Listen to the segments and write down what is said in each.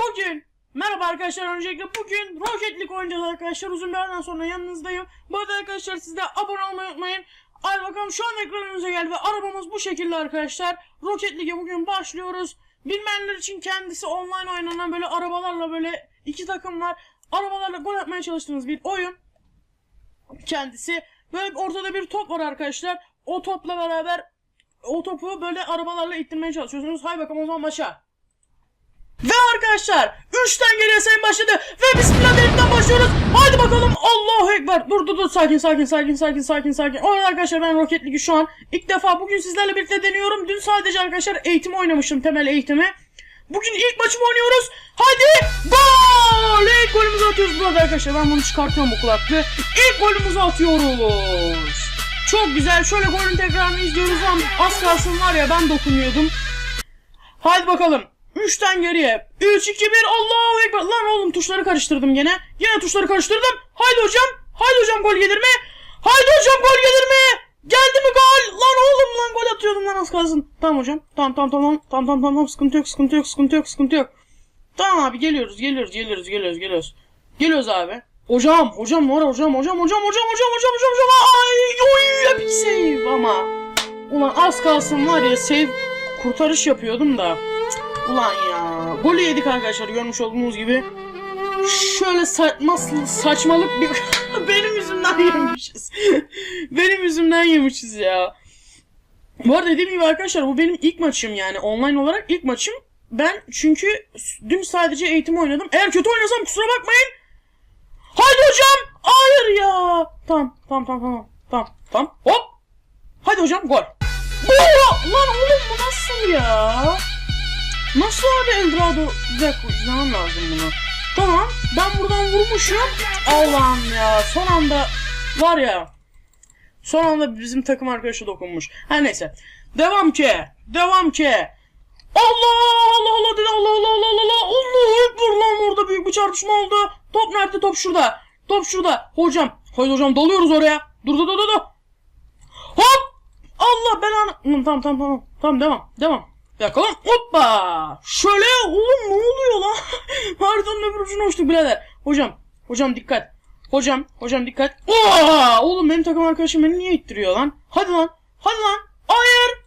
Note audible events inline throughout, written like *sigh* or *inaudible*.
Bugün merhaba arkadaşlar öncelikle bugün Rocket League oynayacağız arkadaşlar uzun bir aradan sonra yanınızdayım. Bu arada arkadaşlar siz de abone olmayı unutmayın. Hadi bakalım şu an ekran önünüze geldi ve arabamız bu şekilde arkadaşlar. Rocket League'e bugün başlıyoruz. Bilmeyenler için kendisi online oynanan böyle arabalarla böyle iki takım var. Arabalarla gol atmaya çalıştığınız bir oyun. Kendisi böyle ortada bir top var arkadaşlar. O topla beraber o topu böyle arabalarla ittirmeye çalışıyorsunuz. Hay bakalım o zaman başa. Ve arkadaşlar 3'ten geriye sayım başladı ve bismillah derinden başlıyoruz. Haydi bakalım Allahu Ekber. Dur dur dur sakin sakin sakin sakin sakin sakin. Evet arkadaşlar ben Rocket League'i şu an ilk defa bugün sizlerle birlikte deniyorum. Dün sadece arkadaşlar eğitim oynamıştım temel eğitimi. Bugün ilk maçımı oynuyoruz. Hadi gol! İlk golümüzü atıyoruz burada arkadaşlar. Ben bunu çıkartıyorum bu kulaklığı. İlk golümüzü atıyoruz. Çok güzel. Şöyle golün tekrarını izliyoruz. Az kalsın var ya ben dokunuyordum. Hadi bakalım. 3'ten geriye. 3, 2, 1. Allahu Ekber. Lan oğlum tuşları karıştırdım gene. Yine tuşları karıştırdım. Haydi hocam. Haydi hocam gol gelir mi? Haydi hocam gol gelir mi? Geldi mi gol? Lan oğlum lan gol atıyordum lan az kalsın. Tamam hocam. Tamam tamam tamam. Tamam tamam tamam. Sıkıntı yok sıkıntı yok sıkıntı yok sıkıntı yok. Tamam abi geliyoruz geliyoruz geliyoruz geliyoruz geliyoruz. Geliyoruz abi. Hocam hocam var hocam hocam hocam hocam hocam hocam hocam hocam. Ay oy epic save ama. Ulan az kalsın var ya save kurtarış yapıyordum da. Ulan ya. Golü yedik arkadaşlar görmüş olduğunuz gibi. Şöyle saçma, saçmalık bir... *laughs* Benim yüzümden yemişiz. *laughs* benim yüzümden yemişiz ya. Bu arada dediğim gibi arkadaşlar bu benim ilk maçım yani online olarak ilk maçım. Ben çünkü dün sadece eğitim oynadım. Eğer kötü oynasam kusura bakmayın. Haydi hocam. Hayır ya. Tamam tamam tamam tamam. Tamam tamam. Hop. Hadi hocam gol. Oo! Lan oğlum bu nasıl ya? Nasıl abi Eldorado? Bir dakika izlemem lazım bunu. Tamam ben buradan vurmuşum. Allah'ım ya son anda var ya. Son anda bizim takım arkadaşı dokunmuş. Her neyse. Devam ki. Devam ki. Allah Allah Allah dedi Allah Allah Allah Allah Allah Allah Ekber lan orada büyük bir çarpışma oldu. Top nerede? Top şurada. Top şurada. Hocam. Haydi hocam dalıyoruz oraya. Dur dur dur dur. Hop. Allah belanı. Hı, Tamam tamam tamam. Tamam devam. Devam. Yakalım. Hoppa. Şöyle oğlum ne oluyor lan? *laughs* Haritanın öbür ucuna uçtuk birader. Hocam. Hocam dikkat. Hocam. Hocam dikkat. Oo! Oğlum benim takım arkadaşım beni niye ittiriyor lan? Hadi lan. Hadi lan. Hayır.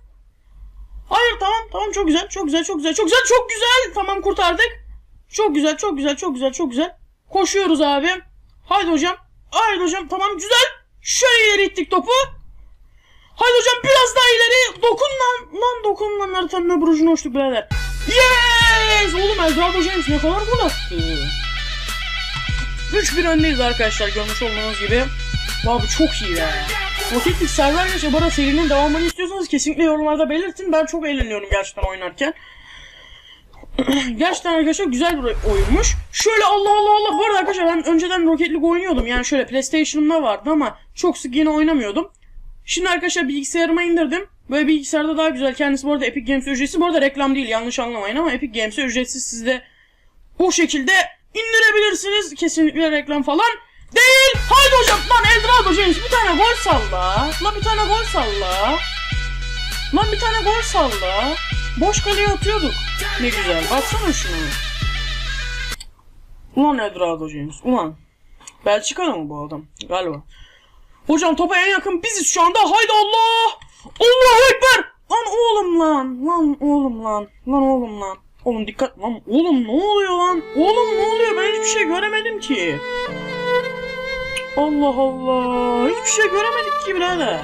Hayır tamam tamam çok güzel çok güzel çok güzel çok güzel çok güzel. Tamam kurtardık. Çok güzel çok güzel çok güzel çok güzel. Koşuyoruz abi. Haydi hocam. Haydi hocam tamam güzel. Şöyle ileri ittik topu. Haydi hocam biraz daha ileri. Dokun lan. Lan dokun lan öbür ucuna uçtuk birader. Yes! Oğlum Eldorado James ne kadar gol attı. 3-1 öndeyiz arkadaşlar görmüş olduğunuz gibi. Abi çok iyi be. Rocket League server geçe bana serinin devamını istiyorsanız kesinlikle yorumlarda belirtin. Ben çok eğleniyorum gerçekten oynarken. *clears throat* gerçekten arkadaşlar güzel bir oyunmuş. Şöyle Allah Allah Allah. Bu arada arkadaşlar ben önceden Rocket oynuyordum. Yani şöyle PlayStation'ımda vardı ama çok sık yine oynamıyordum. Şimdi arkadaşlar bilgisayarıma indirdim. Böyle bilgisayarda daha güzel. Kendisi bu arada Epic Games ücretsiz. Bu arada reklam değil yanlış anlamayın ama Epic Games'e ücretsiz siz de bu şekilde indirebilirsiniz. Kesinlikle reklam falan değil. Haydi hocam lan Eldorado James bir tane gol salla. Lan bir tane gol salla. Lan bir tane gol salla. Boş kaleye atıyorduk. Ne güzel. Baksana şunu. Ulan Eldorado James. Ulan. Belçikalı mı bu adam? Galiba. Hocam topa en yakın biziz şu anda. Haydi Allah! Allahu Ekber! Lan oğlum lan. Lan oğlum lan. Lan oğlum lan. Oğlum dikkat lan. Oğlum ne oluyor lan? Oğlum ne oluyor? Ben hiçbir şey göremedim ki. Allah Allah. Hiçbir şey göremedik ki birader.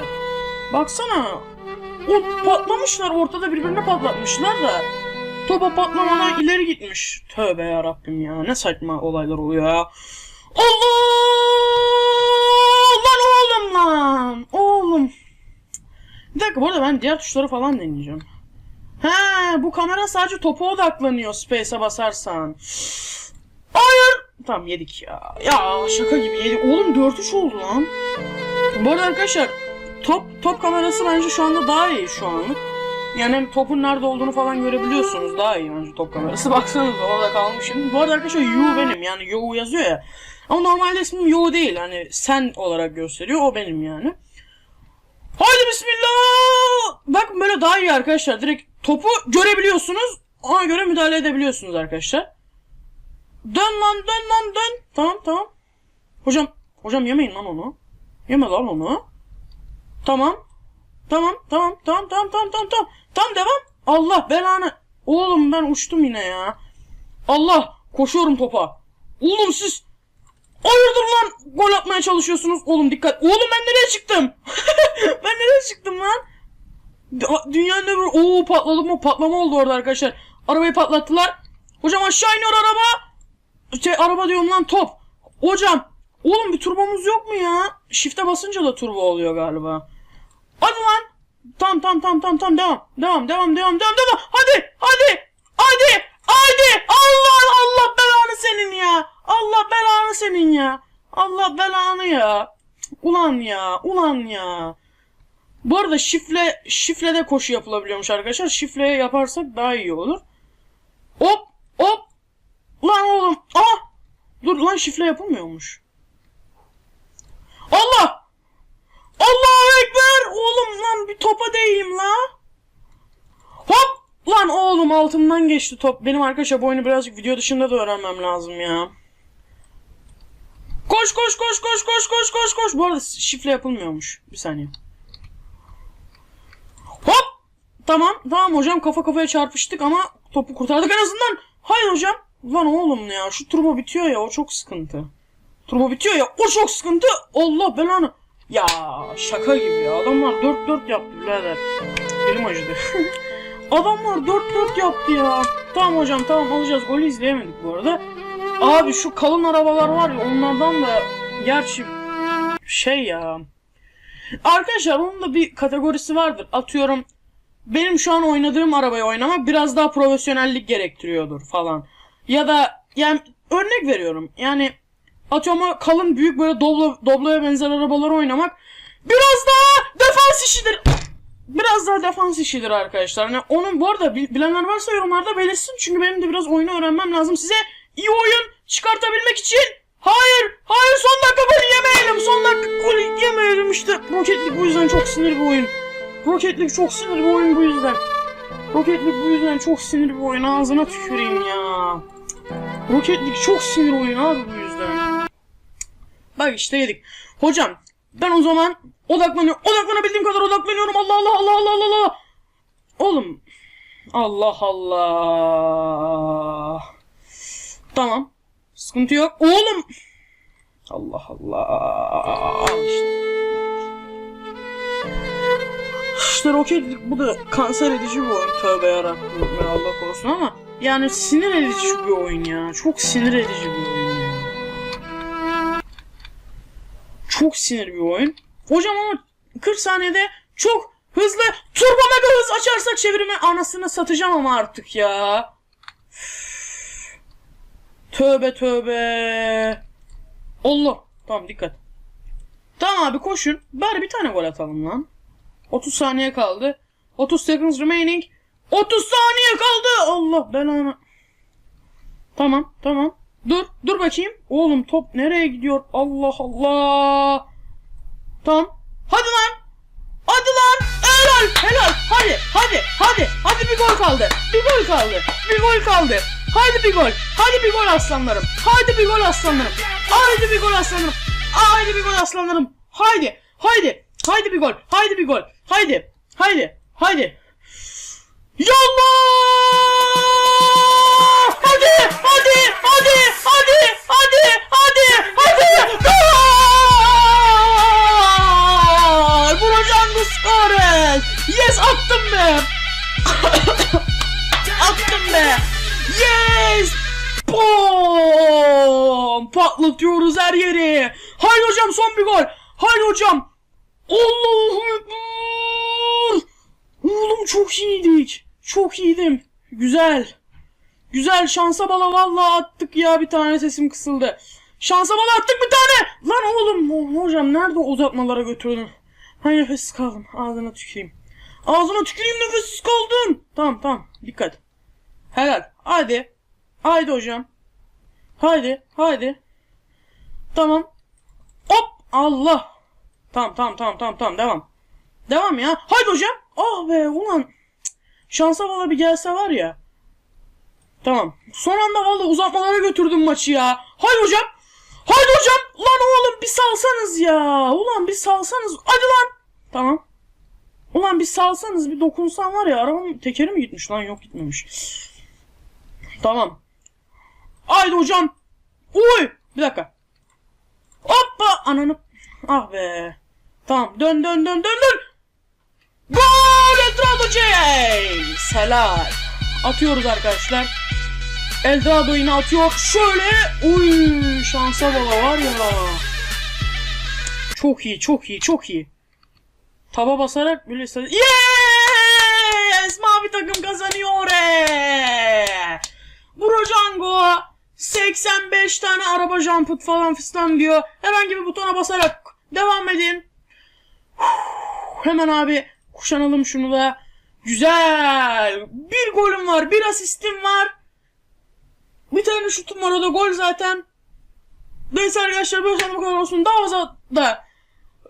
Baksana. O patlamışlar ortada birbirine patlatmışlar da. Topa patlamadan ileri gitmiş. Tövbe ya Rabbim ya. Ne saçma olaylar oluyor ya. Allah! Oğlum lan. Oğlum. Bir dakika bu arada ben diğer tuşları falan deneyeceğim. He bu kamera sadece topa odaklanıyor space'e basarsan. Hayır. Tamam yedik ya. Ya şaka gibi yedik. Oğlum 4-3 oldu lan. Bu arada arkadaşlar top top kamerası bence şu anda daha iyi şu anlık. Yani hem topun nerede olduğunu falan görebiliyorsunuz. Daha iyi bence top kamerası. *laughs* Baksanıza orada kalmışım. Bu arada arkadaşlar Yu benim. Yani Yu yazıyor ya. Ama normalde ismim Yu değil. Hani sen olarak gösteriyor. O benim yani. Haydi bismillah. Bakın böyle daha iyi arkadaşlar. Direkt topu görebiliyorsunuz. Ona göre müdahale edebiliyorsunuz arkadaşlar. Dön lan dön lan dön. Tamam tamam. Hocam hocam yemeyin lan onu. Yeme lan onu. Tamam. Tamam tamam tamam tamam tamam tamam tamam. Tamam devam. Allah belanı. Oğlum ben uçtum yine ya. Allah koşuyorum topa. Oğlum siz Hayırdır lan gol atmaya çalışıyorsunuz. Oğlum dikkat. Oğlum ben nereye çıktım? *laughs* ben nereye çıktım lan? Dünyanın öbür... Oo patladı mı? Patlama oldu orada arkadaşlar. Arabayı patlattılar. Hocam aşağı iniyor araba. Şey araba diyorum lan top. Hocam. Oğlum bir turbomuz yok mu ya? Shift'e basınca da turbo oluyor galiba. Hadi lan. Tamam tamam tamam tamam tamam devam. Devam devam devam devam devam. Hadi hadi. Hadi. Hadi. Allah Allah belanı senin ya. Allah belanı senin ya. Allah belanı ya. Ulan ya. Ulan ya. Bu arada şifre şifrede koşu yapılabiliyormuş arkadaşlar. Şifreye yaparsak daha iyi olur. Hop hop. Lan oğlum. Ah. Dur lan şifre yapılmıyormuş. Allah. Allahu Ekber. Oğlum lan bir topa değeyim la. Lan oğlum altımdan geçti top. Benim arkadaşlar bu oyunu birazcık video dışında da öğrenmem lazım ya. Koş koş koş koş koş koş koş koş. Bu arada şifre yapılmıyormuş. Bir saniye. Hop. Tamam tamam hocam kafa kafaya çarpıştık ama topu kurtardık en azından. Hayır hocam. Lan oğlum ya şu turbo bitiyor ya o çok sıkıntı. Turbo bitiyor ya o çok sıkıntı. Allah belanı. Ya şaka gibi ya. Adamlar 4-4 yaptı birader. Elim acıdı. *laughs* Adamlar 4-4 yaptı ya. Tamam hocam tamam alacağız. Golü izleyemedik bu arada. Abi şu kalın arabalar var ya onlardan da gerçi şey ya. Arkadaşlar onun da bir kategorisi vardır. Atıyorum benim şu an oynadığım arabayı oynamak biraz daha profesyonellik gerektiriyordur falan. Ya da yani örnek veriyorum. Yani atıyorum kalın büyük böyle Doblo, Doblo'ya benzer arabaları oynamak biraz daha defans işidir. Biraz daha defans işidir arkadaşlar. Yani onun bu arada bil- bilenler varsa yorumlarda belirsin. Çünkü benim de biraz oyunu öğrenmem lazım. Size iyi oyun çıkartabilmek için Hayır, hayır son dakika golü yemeyelim. Son dakika golü yemeyelim işte. Rocket League bu yüzden çok sinir bir oyun. Rocket League çok sinir bir oyun bu yüzden. Rocket League bu yüzden çok sinir bir oyun. Ağzına tüküreyim ya. Rocket League çok sinir oyun abi bu yüzden. Bak işte yedik. Hocam ben o zaman odaklanıyorum. Odaklanabildiğim kadar odaklanıyorum. Allah Allah Allah Allah Allah. Oğlum. Allah Allah. Tamam. Sıkıntı yok. Oğlum. Allah Allah. Al işte. İşte League bu da kanser edici bir oyun. Tövbe yarabbim. Allah korusun ama. Yani sinir edici bir oyun ya. Çok sinir edici bir oyun. Çok sinir bir oyun. Hocam ama 40 saniyede çok hızlı turbo mega hız açarsak çevirimi anasını satacağım ama artık ya. Tövbe tövbe. Allah. Tamam dikkat. Tamam abi koşun. Bari bir tane gol atalım lan. 30 saniye kaldı. 30 seconds remaining. 30 saniye kaldı. Allah belanı. Tamam tamam. Dur dur bakayım. Oğlum top nereye gidiyor? Allah Allah. Tamam. Hadi lan. Hadi lan. Helal helal. Hadi hadi hadi. Hadi bir gol kaldı. Bir gol kaldı. Bir gol kaldı. Hadi bir gol. Hadi bir gol aslanlarım. Hadi bir gol aslanlarım. Haydi bir gol aslanlarım. Haydi bir gol aslanlarım. Haydi. Haydi. Haydi bir gol. Haydi bir gol. Haydi. Haydi. Haydi. Yallah! Hadi! Hadi! Hadi! Hadi! Hadi! Hadi! Hadi! Gol! Yes attım be! *laughs* attım be! Yes! Bom! Patlatıyoruz her yeri. Haydi hocam son bir gol. Haydi hocam. Allahu Ekber. Oğlum çok iyiydik. Çok iyiydim. Güzel. Güzel şansa bala vallahi attık ya bir tane sesim kısıldı. Şansa bala attık bir tane. Lan oğlum hocam nerede uzatmalara götürdün? Hay nefessiz kaldım. Ağzına tüküreyim. Ağzına tüküreyim nefessiz kaldım. Tamam tamam dikkat. Helal. Hadi. Haydi hocam. Haydi. Haydi. Tamam. Hop. Allah. Tamam tamam tamam tamam tamam devam. Devam ya. Haydi hocam. Ah be ulan. Cık. Şansa bana bir gelse var ya. Tamam. Son anda vallahi uzatmalara götürdüm maçı ya. Haydi hocam. Haydi hocam. Lan oğlum bir salsanız ya. Ulan bir salsanız. Hadi lan. Tamam. Ulan bir salsanız bir dokunsan var ya arabanın tekeri mi gitmiş lan yok gitmemiş. Tamam. Haydi hocam. Uy. Bir dakika. Hoppa ananı. Ah be. Tamam dön dön dön dön dön. Gol Edrado James. Helal. Atıyoruz arkadaşlar. Eldado yine atıyor. Şöyle. Uy şansa baba var ya. Çok iyi çok iyi çok iyi. Taba basarak böyle yes! Mavi takım kazanıyor. Brojango 85 tane araba jumpet falan fistan diyor. Herhangi bir butona basarak devam edin. Hemen abi kuşanalım şunu da. Güzel. Bir golüm var, bir asistim var. Bir tane şutum var o da gol zaten. Neyse arkadaşlar böyle bu kadar olsun. Daha fazla da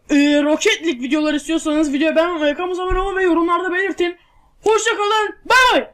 e, Rocket League videolar istiyorsanız videoya beğenmeyi, kanalımıza abone olmayı ve yorumlarda belirtin. Hoşçakalın. Bay bay.